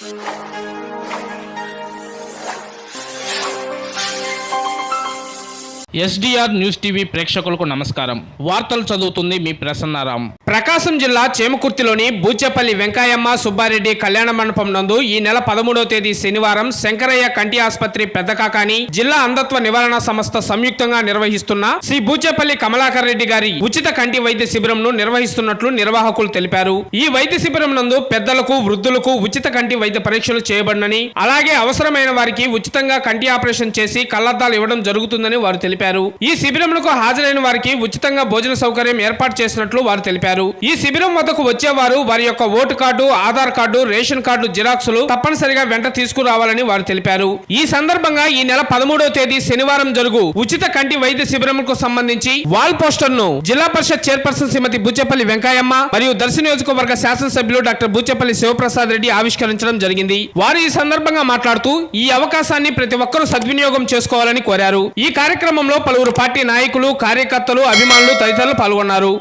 うん。ఎస్డిఆర్ news TV ప్రేక్షకులకు నమస్కారం. వార్తలు చదువుతుంది మీ ప్రసన్నారాం. ప్రకాశం జిల్లా చేమకుర్తిలోని బూచేపల్లి వెంకాయమ్మ సుబ్బారెడ్డి కళ్యాణ మండపం నందు ఈ నెల పదమూడవ తేదీ శనివారం శంకరయ్య కంటి ఆసుపత్రి పెద్దకాకాని జిల్లా అంధత్వ నివారణ సంస్థ సంయుక్తంగా నిర్వహిస్తున్న శ్రీ బూచేపల్లి కమలాకర్ రెడ్డి గారి ఉచిత కంటి వైద్య శిబిరంను నిర్వహిస్తున్నట్లు నిర్వాహకులు తెలిపారు. ఈ వైద్య శిబిరం నందు పెద్దలకు వృద్ధులకు ఉచిత కంటి వైద్య పరీక్షలు చేయబడినని అలాగే అవసరమైన వారికి ఉచితంగా కంటి ఆపరేషన్ చేసి కళ్ళద్దాలు ఇవ్వడం జరుగుతుందని వారు తెలిపారు. ఈ శిబిరములకు హాజరైన వారికి ఉచితంగా భోజన సౌకర్యం ఏర్పాటు చేసినట్లు వారు తెలిపారు. ఈ శిబిరం వద్దకు వచ్చేవారు వారి యొక్క vote card Aadhaar card ration card జిరాక్సులు తప్పనిసరిగా వెంట తీసుకురావాలని వారు తెలిపారు. ఈ సందర్భంగా ఈ నెల పదమూడవ తేదీ శనివారం జరుగు ఉచిత కంటి వైద్య శిబిరంకు సంబంధించి వాల్ పోస్టర్ను జిల్లా పరిషత్ చైర్పర్సన్ శ్రీమతి బుచ్చేపల్లి వెంకయ్యమ్మ మరియు దర్శి నియోజకవర్గ శాసనసభ్యులు డాక్టర్ బుచ్చేపల్లి శివప్రసాద్ రెడ్డి ఆవిష్కరించడం జరిగింది. వారు ఈ సందర్భంగా మాట్లాడుతూ ఈ అవకాశాన్ని ప్రతి ఒక్కరూ సద్వినియోగం చేసుకోవాలని కోరారు. ఈ కార్యక్రమంలో కార్యక్రమంలో పలువురు పార్టీ నాయకులు కార్యకర్తలు అభిమానులు తదితరులు పాల్గొన్నారు.